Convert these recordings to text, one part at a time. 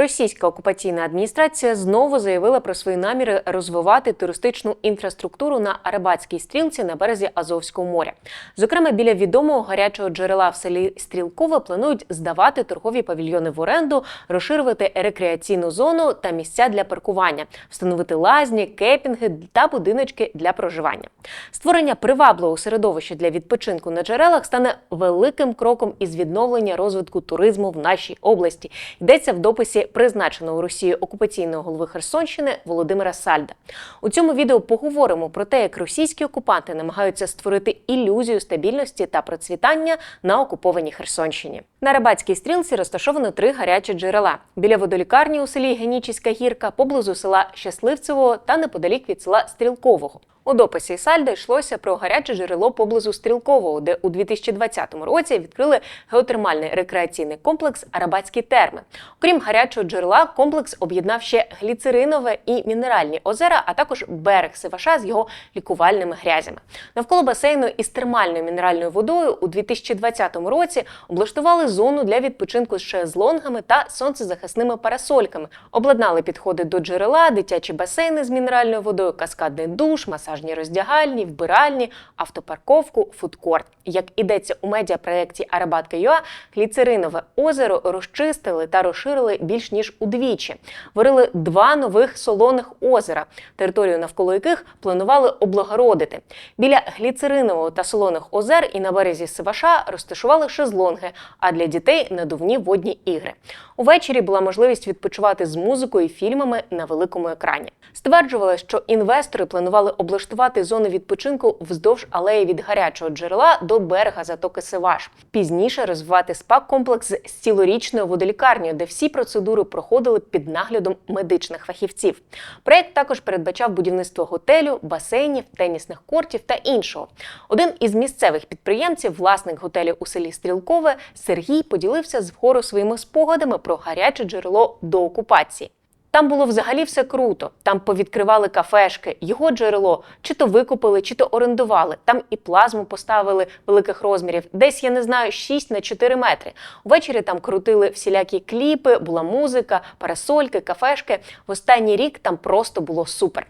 Російська окупаційна адміністрація знову заявила про свої наміри розвивати туристичну інфраструктуру на Арабатській стрілці на березі Азовського моря. Зокрема, біля відомого гарячого джерела в селі Стрілкове планують здавати торгові павільйони в оренду, розширювати рекреаційну зону та місця для паркування, встановити лазні, кепінги та будиночки для проживання. Створення привабливого середовища для відпочинку на джерелах стане великим кроком із відновлення розвитку туризму в нашій області. Йдеться в дописі призначеного Росією окупаційного голови Херсонщини Володимира Сальда. У цьому відео поговоримо про те, як російські окупанти намагаються створити ілюзію стабільності та процвітання на окупованій Херсонщині. На Рибацькій стрілці розташовано три гарячі джерела біля водолікарні у селі Генічіська гірка, поблизу села Щасливцевого та неподалік від села Стрілкового. У дописі Сальда йшлося про гаряче джерело поблизу Стрілкового, де у 2020 році відкрили геотермальний рекреаційний комплекс Арабатські терми. Окрім гарячого джерела, комплекс об'єднав ще гліцеринове і мінеральні озера, а також берег Сиваша з його лікувальними грязями. Навколо басейну із термальною мінеральною водою у 2020 році облаштували зону для відпочинку з шезлонгами та сонцезахисними парасольками. Обладнали підходи до джерела, дитячі басейни з мінеральною водою, каскадний душ, масажні роздягальні, вбиральні, автопарковку, фудкорт. Як ідеться у медіапроєкті Арабатка ЮА, гліцеринове озеро розчистили та розширили більш ніж удвічі. Варили два нових солоних озера, територію навколо яких планували облагородити. Біля гліцеринового та солоних озер і на березі Сиваша розташували шезлонги, а для дітей надувні водні ігри. Увечері була можливість відпочивати з музикою і фільмами на великому екрані. Стверджували, що інвестори планували облаштувати зони відпочинку вздовж алеї від гарячого джерела до берега затоки Сиваш. Пізніше розвивати спа-комплекс з цілорічною водолікарнею, де всі процедури проходили під наглядом медичних фахівців. Проект також передбачав будівництво готелю, басейнів, тенісних кортів та іншого. Один із місцевих підприємців, власник готелю у селі Стрілкове, Сергій поділився з вгору своїми спогадами про гаряче джерело до окупації. Там було взагалі все круто. Там повідкривали кафешки, його джерело чи то викупили, чи то орендували. Там і плазму поставили великих розмірів. Десь я не знаю 6 на 4 метри. Увечері там крутили всілякі кліпи, була музика, парасольки, кафешки. В останній рік там просто було супер.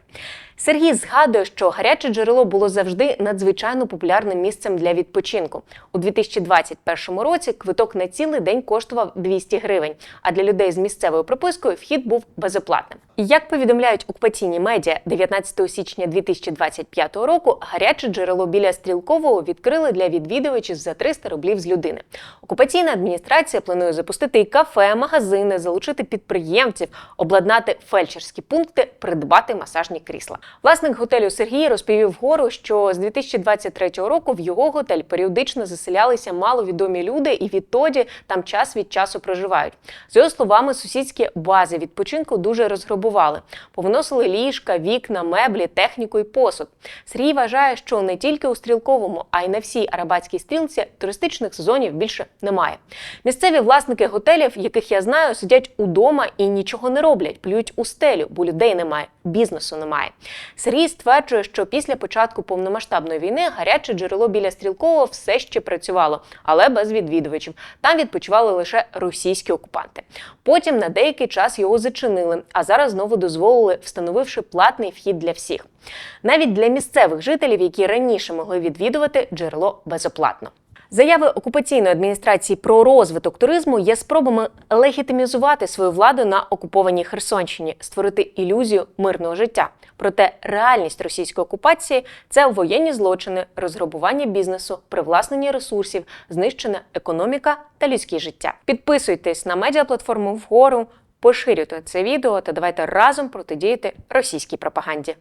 Сергій згадує, що гаряче джерело було завжди надзвичайно популярним місцем для відпочинку. У 2021 році квиток на цілий день коштував 200 гривень, а для людей з місцевою пропискою вхід був безоплатним. Як повідомляють окупаційні медіа, 19 січня 2025 року гаряче джерело біля стрілкового відкрили для відвідувачів за 300 рублів з людини. Окупаційна адміністрація планує запустити і кафе, магазини, залучити підприємців, обладнати фельдшерські пункти, придбати масажні крісла. Власник готелю Сергій розповів вгору, що з 2023 року в його готель періодично заселялися маловідомі люди, і відтоді там час від часу проживають. За його словами, сусідські бази відпочинку дуже розграбували. Повиносили ліжка, вікна, меблі, техніку і посуд. Сергій вважає, що не тільки у стрілковому, а й на всій арабатській стрілці туристичних сезонів більше немає. Місцеві власники готелів, яких я знаю, сидять удома і нічого не роблять, плюють у стелю, бо людей немає, бізнесу немає. Сергій стверджує, що після початку повномасштабної війни гаряче джерело біля стрілкового все ще працювало, але без відвідувачів. Там відпочивали лише російські окупанти. Потім на деякий час його зачинили, а зараз знову дозволили, встановивши платний вхід для всіх. Навіть для місцевих жителів, які раніше могли відвідувати джерело безоплатно. Заяви окупаційної адміністрації про розвиток туризму є спробами легітимізувати свою владу на окупованій Херсонщині, створити ілюзію мирного життя. Проте реальність російської окупації це воєнні злочини, розграбування бізнесу, привласнення ресурсів, знищена економіка та людське життя. Підписуйтесь на медіаплатформу вгору, поширюйте це відео та давайте разом протидіяти російській пропаганді.